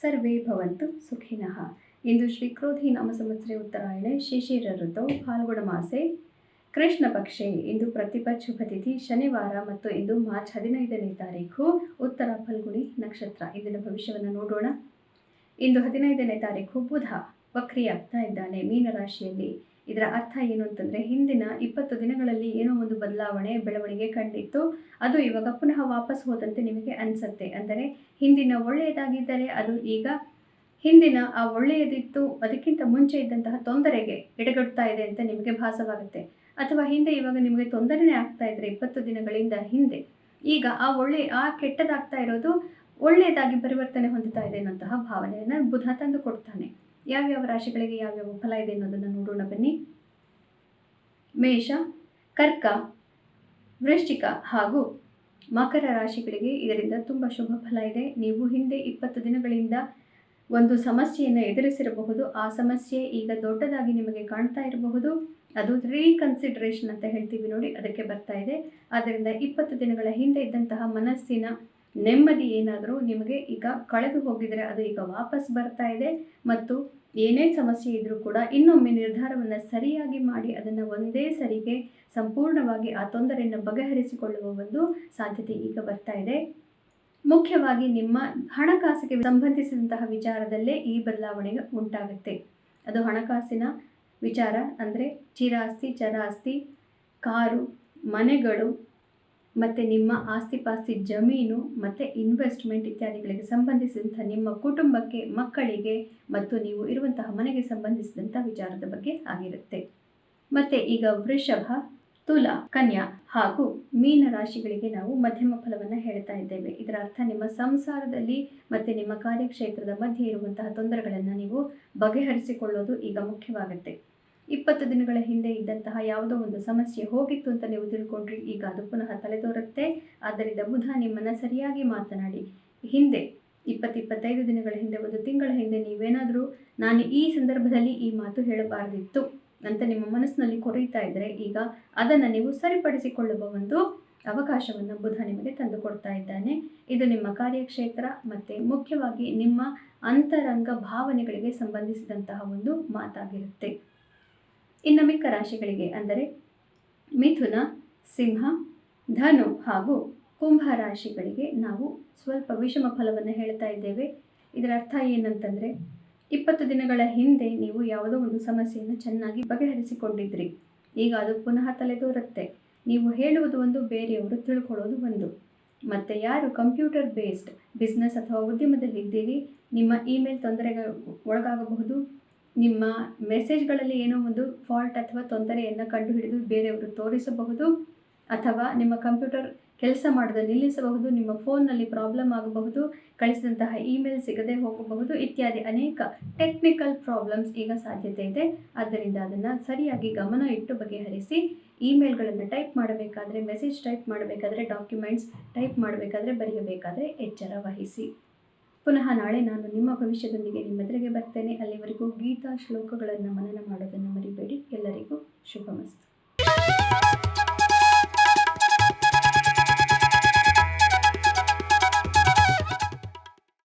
ಸರ್ವೇ ಭವಂತು ಸುಖಿನಃ. ಇಂದು ಶ್ರೀಕ್ರೋಧಿ ನಾಮ ಸಂವತ್ಸರೆ ಉತ್ತರಾಯಣೆ ಶಿಶಿರ ಋತು, ಫಾಲ್ಗುಣ ಮಾಸೆ. ಕೃಷ್ಣ ಪಕ್ಷೆ, ಇಂದು ಪ್ರತಿಪಾ ಶುಭ ತಿಥಿ, ಶನಿವಾರ ಮತ್ತು ಇಂದು ಮಾರ್ಚ್ ಹದಿನೈದನೇ ತಾರೀಕು ಉತ್ತರ ಫಲ್ಗುಣಿ ನಕ್ಷತ್ರ. ಇಂದಿನ ಭವಿಷ್ಯವನ್ನು ನೋಡೋಣ. ಇಂದು ಹದಿನೈದನೇ ತಾರೀಕು ಬುಧ, ವಕ್ರಿಯಾಗ್ತಾ ಇದ್ದಾನೆ ಮೀನರಾಶಿಯಲ್ಲಿ. ಇದರ ಅರ್ಥ ಏನು ಅಂತಂದರೆ ಹಿಂದಿನ ಇಪ್ಪತ್ತು ದಿನಗಳಲ್ಲಿ ಏನೋ ಒಂದು ಬದಲಾವಣೆ, ಬೆಳವಣಿಗೆ ಕಂಡಿತ್ತು. ಅದು ಇವಾಗ ಪುನಃ ವಾಪಸ್ ಹೋದಂತೆ ನಿಮಗೆ ಅನಿಸುತ್ತೆ. ಅಂದರೆ ಹಿಂದಿನ ಒಳ್ಳೆಯದಾಗಿದ್ದರೆ ಅದು ಈಗ ಹಿಂದಿನ ಆ ಒಳ್ಳೆಯದಿತ್ತು, ಅದಕ್ಕಿಂತ ಮುಂಚೆ ಇದ್ದಂತಹ ತೊಂದರೆಗೆ ಎಡೆಗಡ್ತಾ ಇದೆ ಅಂತ ನಿಮಗೆ ಭಾಸವಾಗುತ್ತೆ. ಅಥವಾ ಹಿಂದೆ ಇವಾಗ ನಿಮಗೆ ತೊಂದರೆನೇ ಆಗ್ತಾ ಇದ್ರೆ ಇಪ್ಪತ್ತು ದಿನಗಳಿಂದ ಹಿಂದೆ, ಈಗ ಆ ಒಳ್ಳೆ, ಆ ಕೆಟ್ಟದಾಗ್ತಾ ಇರೋದು ಒಳ್ಳೆಯದಾಗಿ ಪರಿವರ್ತನೆ ಹೊಂದುತ್ತಾ ಇದೆ ಅನ್ನೋಂತಹ ಭಾವನೆಯನ್ನು ಬುಧ ತಂದು ಕೊಡ್ತಾನೆ. ಯಾವ್ಯಾವ ರಾಶಿಗಳಿಗೆ ಯಾವ್ಯಾವ ಫಲ ಇದೆ ಅನ್ನೋದನ್ನು ನೋಡೋಣ ಬನ್ನಿ. ಮೇಷ, ಕರ್ಕ, ವೃಶ್ಚಿಕ ಹಾಗೂ ಮಕರ ರಾಶಿಗಳಿಗೆ ಇದರಿಂದ ತುಂಬ ಶುಭ ಫಲ ಇದೆ. ನೀವು ಹಿಂದೆ ಇಪ್ಪತ್ತು ದಿನಗಳಿಂದ ಒಂದು ಸಮಸ್ಯೆಯನ್ನು ಎದುರಿಸಿರಬಹುದು. ಆ ಸಮಸ್ಯೆ ಈಗ ದೊಡ್ಡದಾಗಿ ನಿಮಗೆ ಕಾಣ್ತಾ ಇರಬಹುದು. ಅದು ರೀಕನ್ಸಿಡರೇಷನ್ ಅಂತ ಹೇಳ್ತೀವಿ ನೋಡಿ, ಅದಕ್ಕೆ ಬರ್ತಾ ಇದೆ. ಆದ್ದರಿಂದ ಇಪ್ಪತ್ತು ದಿನಗಳ ಹಿಂದೆ ಇದ್ದಂತಹ ಮನಸ್ಸಿನ ನೆಮ್ಮದಿ ಏನಾದರೂ ನಿಮಗೆ ಈಗ ಕಳೆದು ಹೋಗಿದರೆ ಅದು ಈಗ ವಾಪಸ್ ಬರ್ತಾ ಇದೆ. ಮತ್ತು ಏನೇ ಸಮಸ್ಯೆ ಇದ್ದರೂ ಕೂಡ ಇನ್ನೊಮ್ಮೆ ನಿರ್ಧಾರವನ್ನು ಸರಿಯಾಗಿ ಮಾಡಿ ಅದನ್ನು ಒಂದೇ ಸರಿಗೆ ಸಂಪೂರ್ಣವಾಗಿ ಆ ತೊಂದರೆಯನ್ನು ಬಗೆಹರಿಸಿಕೊಳ್ಳುವ ಒಂದು ಸಾಧ್ಯತೆ ಈಗ ಬರ್ತಾ ಇದೆ. ಮುಖ್ಯವಾಗಿ ನಿಮ್ಮ ಹಣಕಾಸಿಗೆ ಸಂಬಂಧಿಸಿದಂತಹ ವಿಚಾರದಲ್ಲೇ ಈ ಬದಲಾವಣೆ ಉಂಟಾಗುತ್ತೆ. ಅದು ಹಣಕಾಸಿನ ವಿಚಾರ ಅಂದರೆ ಚಿರಾಸ್ತಿ, ಚರಾಸ್ತಿ, ಕಾರು, ಮನೆಗಳು ಮತ್ತು ನಿಮ್ಮ ಆಸ್ತಿ ಪಾಸ್ತಿ ಜಮೀನು ಮತ್ತು ಇನ್ವೆಸ್ಟ್ಮೆಂಟ್ ಇತ್ಯಾದಿಗಳಿಗೆ ಸಂಬಂಧಿಸಿದಂಥ ನಿಮ್ಮ ಕುಟುಂಬಕ್ಕೆ, ಮಕ್ಕಳಿಗೆ ಮತ್ತು ನೀವು ಇರುವಂತಹ ಮನೆಗೆ ಸಂಬಂಧಿಸಿದಂಥ ವಿಚಾರದ ಬಗ್ಗೆ ಆಗಿರುತ್ತೆ. ಮತ್ತು ಈಗ ವೃಷಭ, ತುಲ, ಕನ್ಯಾ ಹಾಗೂ ಮೀನ ರಾಶಿಗಳಿಗೆ ನಾವು ಮಧ್ಯಮ ಫಲವನ್ನು ಹೇಳ್ತಾ ಇದ್ದೇವೆ. ಇದರ ಅರ್ಥ ನಿಮ್ಮ ಸಂಸಾರದಲ್ಲಿ ಮತ್ತು ನಿಮ್ಮ ಕಾರ್ಯಕ್ಷೇತ್ರದ ಮಧ್ಯೆ ಇರುವಂತಹ ತೊಂದರೆಗಳನ್ನು ನೀವು ಬಗೆಹರಿಸಿಕೊಳ್ಳೋದು ಈಗ ಮುಖ್ಯವಾಗುತ್ತೆ. ಇಪ್ಪತ್ತು ದಿನಗಳ ಹಿಂದೆ ಇದ್ದಂತಹ ಯಾವುದೋ ಒಂದು ಸಮಸ್ಯೆ ಹೋಗಿತ್ತು ಅಂತ ನೀವು ತಿಳ್ಕೊಂಡ್ರಿ, ಈಗ ಅದು ಪುನಃ ತಲೆದೋರುತ್ತೆ. ಆದ್ದರಿಂದ ಬುಧ ನಿಮ್ಮನ್ನು ಸರಿಯಾಗಿ ಮಾತನಾಡಿ. ಹಿಂದೆ, ಇಪ್ಪತ್ತಿಪ್ಪತ್ತೈದು ದಿನಗಳ ಹಿಂದೆ, ಒಂದು ತಿಂಗಳ ಹಿಂದೆ ನೀವೇನಾದರೂ ನಾನು ಈ ಸಂದರ್ಭದಲ್ಲಿ ಈ ಮಾತು ಹೇಳಬಾರದಿತ್ತು ಅಂತ ನಿಮ್ಮ ಮನಸ್ಸಿನಲ್ಲಿ ಕೊರೀತಾ ಇದ್ದರೆ ಈಗ ಅದನ್ನು ನೀವು ಸರಿಪಡಿಸಿಕೊಳ್ಳುವ ಒಂದು ಅವಕಾಶವನ್ನು ಬುಧ ನಿಮಗೆ ತಂದುಕೊಡ್ತಾ ಇದ್ದಾನೆ. ಇದು ನಿಮ್ಮ ಕಾರ್ಯಕ್ಷೇತ್ರ ಮತ್ತು ಮುಖ್ಯವಾಗಿ ನಿಮ್ಮ ಅಂತರಂಗ ಭಾವನೆಗಳಿಗೆ ಸಂಬಂಧಿಸಿದಂತಹ ಒಂದು ಮಾತಾಗಿರುತ್ತೆ. ಇನ್ನು ಮಿಕ್ಕ ರಾಶಿಗಳಿಗೆ ಅಂದರೆ ಮಿಥುನ, ಸಿಂಹ, ಧನು ಹಾಗೂ ಕುಂಭ ರಾಶಿಗಳಿಗೆ ನಾವು ಸ್ವಲ್ಪ ವಿಷಮ ಫಲವನ್ನು ಹೇಳ್ತಾ ಇದ್ದೇವೆ. ಇದರ ಅರ್ಥ ಏನಂತಂದರೆ ಇಪ್ಪತ್ತು ದಿನಗಳ ಹಿಂದೆ ನೀವು ಯಾವುದೋ ಒಂದು ಸಮಸ್ಯೆಯನ್ನು ಚೆನ್ನಾಗಿ ಬಗೆಹರಿಸಿಕೊಂಡಿದ್ರಿ. ಈಗ ಅದು ಪುನಃ ತಲೆದೋರುತ್ತೆ. ನೀವು ಹೇಳುವುದು ಒಂದು, ಬೇರೆಯವರು ತಿಳ್ಕೊಳ್ಳೋದು ಒಂದು. ಮತ್ತು ಯಾರು ಕಂಪ್ಯೂಟರ್ ಬೇಸ್ಡ್ ಬಿಸ್ನೆಸ್ ಅಥವಾ ಉದ್ಯಮದಲ್ಲಿದ್ದೀರಿ ನಿಮ್ಮ ಇಮೇಲ್ ತೊಂದರೆಗೆ ಒಳಗಾಗಬಹುದು ನಿಮ್ಮ ಮೆಸೇಜ್ಗಳಲ್ಲಿ ಏನೋ ಒಂದು ಫಾಲ್ಟ್ ಅಥವಾ ತೊಂದರೆಯನ್ನು ಕಂಡುಹಿಡಿದು ಬೇರೆಯವರು ತೋರಿಸಬಹುದು ಅಥವಾ ನಿಮ್ಮ ಕಂಪ್ಯೂಟರ್ ಕೆಲಸ ಮಾಡದ ನಿಲ್ಲಿಸಬಹುದು, ನಿಮ್ಮ ಫೋನ್ನಲ್ಲಿ ಪ್ರಾಬ್ಲಮ್ ಆಗಬಹುದು, ಕಳಿಸಿದಂತಹ ಇಮೇಲ್ ಸಿಗದೆ ಹೋಗಬಹುದು ಇತ್ಯಾದಿ ಅನೇಕ ಟೆಕ್ನಿಕಲ್ ಪ್ರಾಬ್ಲಮ್ಸ್ ಈಗ ಸಾಧ್ಯತೆ ಇದೆ. ಆದ್ದರಿಂದ ಅದನ್ನು ಸರಿಯಾಗಿ ಗಮನ ಇಟ್ಟು ಬಗೆಹರಿಸಿ, ಇಮೇಲ್ಗಳನ್ನು ಟೈಪ್ ಮಾಡಬೇಕಾದ್ರೆ, ಮೆಸೇಜ್ ಟೈಪ್ ಮಾಡಬೇಕಾದ್ರೆ, ಡಾಕ್ಯುಮೆಂಟ್ಸ್ ಟೈಪ್ ಮಾಡಬೇಕಾದ್ರೆ ಬರೆಯಬೇಕಾದ್ರೆ ಎಚ್ಚರ ವಹಿಸಿ. ಪುನಃ ನಾಳೆ ನಾನು ನಿಮ್ಮ ಭವಿಷ್ಯದೊಂದಿಗೆ ನಿಮ್ಮೆದುರಿಗೆ ಬರ್ತೇನೆ. ಅಲ್ಲಿವರೆಗೂ ಗೀತಾ ಶ್ಲೋಕಗಳನ್ನು ಮನನ ಮಾಡೋದನ್ನು ಮರಿಬೇಡಿ. ಎಲ್ಲರಿಗೂ ಶುಭಮಸ್ತು.